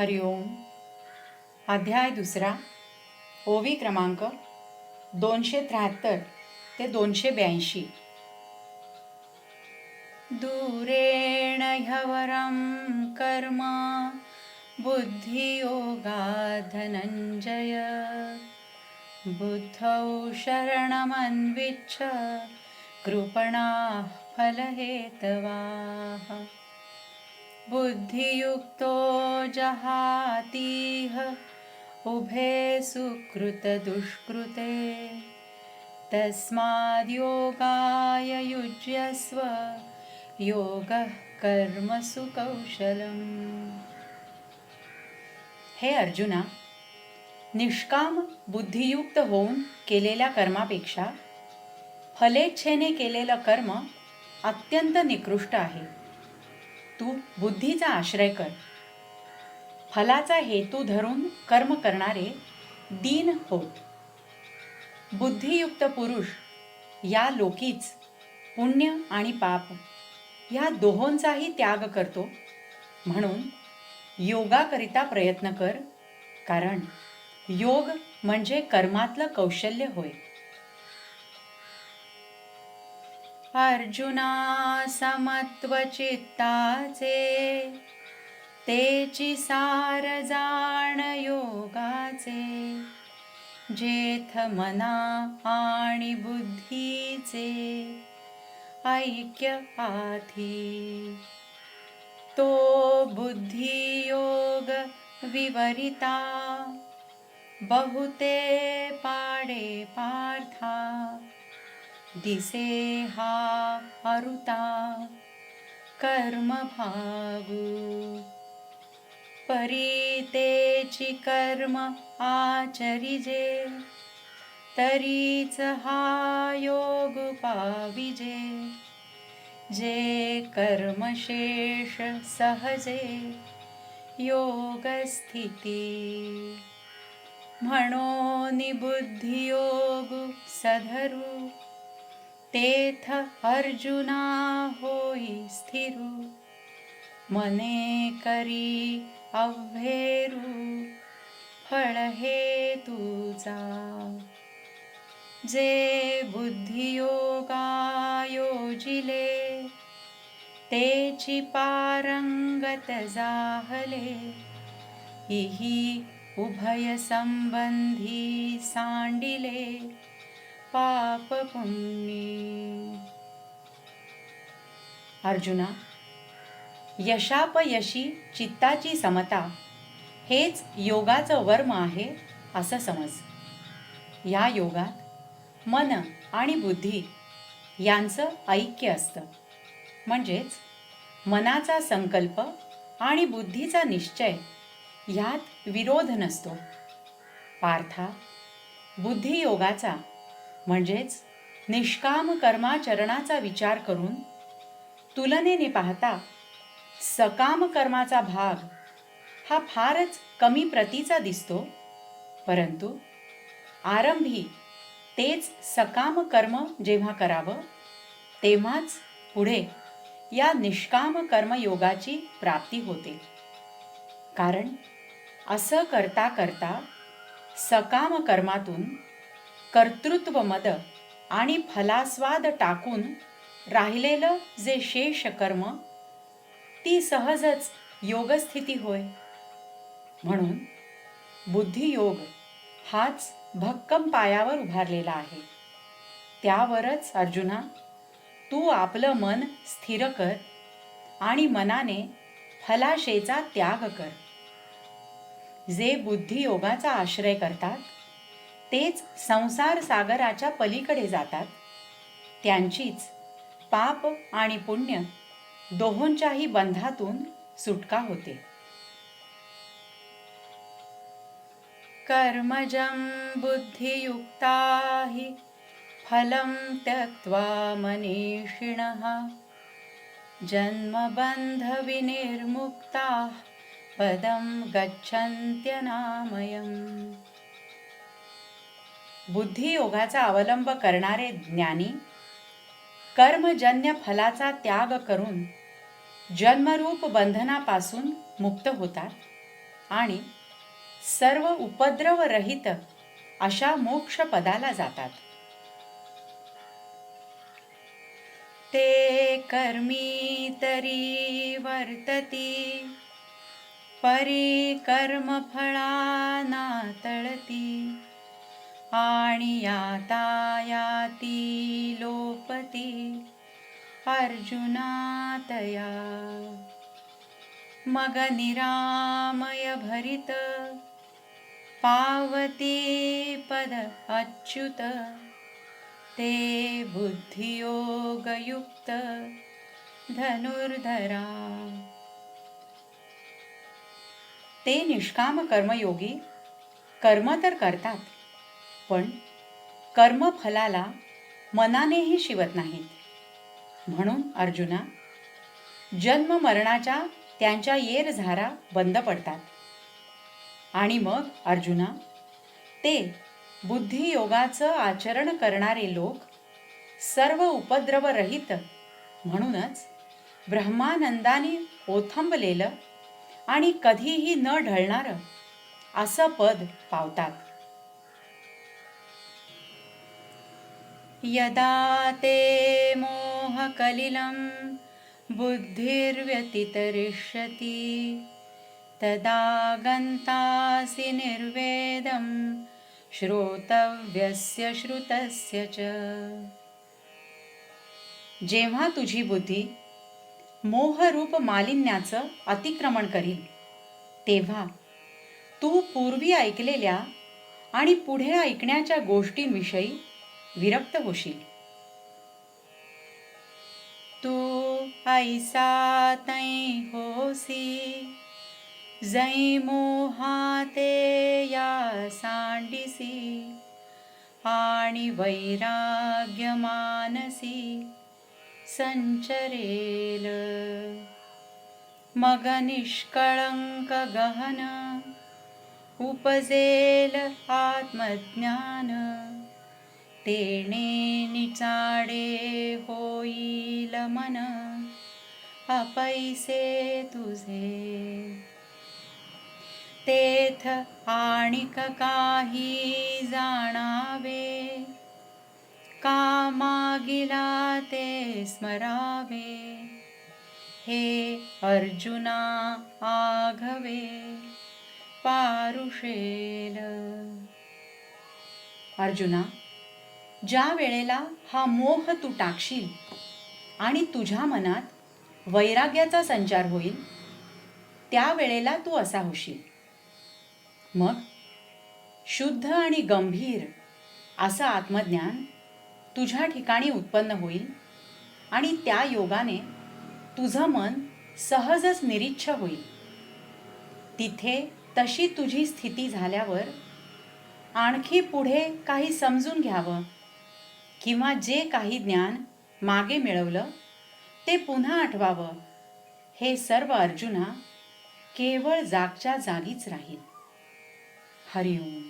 हरिओम अध्याय दुसरा. ओवी क्रमांक दोनशे त्र्याहत्तर ते दोनशे ब्याऐंशी. दूरेण ह्यवरं कर्म बुद्धियोगा धनञ्जय बुद्धौ शरणमन्विच्छ कृपणाः फलहेतवाः. बुद्धियुक्तो जहातीह उभे सुकृतदुष्कृते तस्माद्योगाय युज्यस्व योगः कर्मसु कौशलम् हे अर्जुना निष्काम बुद्धियुक्त होऊन केलेल्या कर्मापेक्षा फलेच्छेने केलेलं कर्म अत्यंत निकृष्ट आहे तू बुद्धीचा आश्रय कर. फलाचा हेतू धरून कर्म करणारे दीन होत. बुद्धियुक्त पुरुष या लोकीच पुण्य आणि पाप या दोहोंचाही त्याग करतो. म्हणून योगाकरिता प्रयत्न कर कारण योग म्हणजे कर्मातलं कौशल्य होय. अर्जुना समत्वचित्ताचे तेची सार जाण योगाचे जेथ मना आणि बुद्धीचे ऐक्य आधी. तो बुद्धियोग विवरिता बहुते पाडे पार्था दिसे हा अरुता कर्मभागू। परीतेची कर्म आचरिजे तरीच हा योग पाविजे। जे कर्मशेष सहजे योगस्थिती। म्हणून बुद्धियोग सधरू। तेथ अर्जुना होई स्थिरू। मने करी अव्हेरू फळ हे तुझा जे बुद्धियोगा योजिले तेची पारंगत जाहले। इही उभय संबंधी सांडिले। पाप पुण्य अर्जुना यशापयशी चित्ताची समता हेच योगाचं वर्म आहे असं समज. या योगात मन आणि बुद्धी यांचं ऐक्य असतं. म्हणजेच मनाचा संकल्प आणि बुद्धीचा निश्चय ह्यात विरोध नसतो. पार्था बुद्धियोगाचा म्हणजेच निष्काम कर्माचरणाचा विचार करून तुलनेने पाहता सकाम कर्माचा भाग हा फारच कमी प्रतीचा दिसतो परंतु आरंभी तेच सकाम कर्म जेव्हा करावं तेव्हाच पुढे या निष्काम कर्मयोगाची प्राप्ती होते. कारण असं करता करता सकाम कर्मातून कर्तृत्व मद आणि फलास्वाद टाकून राहिलेलं जे शेष कर्म ती सहजच योगस्थिती होय. म्हणून बुद्धियोग हाच भक्कम पायावर उभारलेला आहे. त्यावरच अर्जुना तू आपलं मन स्थिर कर आणि मनाने फलाशेचा त्याग कर. जे बुद्धियोगाचा आश्रय करतात तेच संसार सागराच्या पलीकडे जातात. त्यांचीच पाप आणि पुण्य दोहोंच्याही बंधातून सुटका होते. कर्मजं बुद्धियुक्ता हि फलं त्यक्त्वा मनीषिणः। जन्मबन्धविनिर्मुक्ताः पदं गच्छन्त्यनामयम्। बुद्धियोगाचा अवलंब करणारे ज्ञानी कर्मजन्य फलाचा त्याग करून जन्मरूप बंधनापासून मुक्त होतात आणि सर्व उपद्रवरहित अशा मोक्ष पदाला जातात. ते कर्मी तरी वर्तती परी कर्मफळाना तळती. आणि यातायाती लोपती अर्जुनातया. मग निरामय भरित पावती पद अच्युत. ते बुद्धियोगयुक्त धनुर्धरा. ते निष्काम कर्मयोगी कर्म तर करतात. पण कर्मफलाला मनानेही शिवत नाहीत. म्हणून अर्जुना जन्म मरणाच्या त्यांच्या येरझारा बंद पडतात. आणि मग अर्जुना ते बुद्धियोगाचं आचरण करणारे लोक सर्व उपद्रवरहित म्हणूनच ब्रह्मानंदाने ओथंबलेलं आणि कधीही न ढळणारं असं पद पावतात. यदा ते मोहकलिलं बुद्धिर्व्यतितरिष्यति तदा गन्तासि निर्वेदं श्रोतव्यस्य श्रुतस्य च। जेव्हा तुझी बुद्धी मोहरूप मालिन्याचं अतिक्रमण करील तेव्हा तू पूर्वी ऐकलेल्या आणि पुढे ऐकण्याच्या गोष्टींविषयी विरक्त होशील. तू ऐसा तै होसी जै मोहाते या सांडिसी आणि वैराग्य मानसी संचरेल. मग निष्कळंक गहन उपजेल आत्मज्ञान. तेणे निचाडे होईल मन. अपैसे तुझे. तेथ आणिक काही जाणावे. का मागिला ते स्मरावे? हे अर्जुना आघवे. पारुषेल. अर्जुना ज्या वेळेला हा मोह तू टाकशील आणि तुझ्या मनात वैराग्याचा संचार होईल त्या वेळेला तू असा होशील. मग शुद्ध आणि गंभीर असं आत्मज्ञान तुझ्या ठिकाणी उत्पन्न होईल आणि त्या योगाने तुझं मन सहजच निरीच्छ होईल. तिथे तशी तुझी स्थिती झाल्यावर आणखी पुढे काही समजून घ्यावं. किंवा जे काही ज्ञान मागे मिळवलं ते पुन्हा आठवावं. हे सर्व अर्जुना केवळ जागच्या जागीच राहील. हरिओम.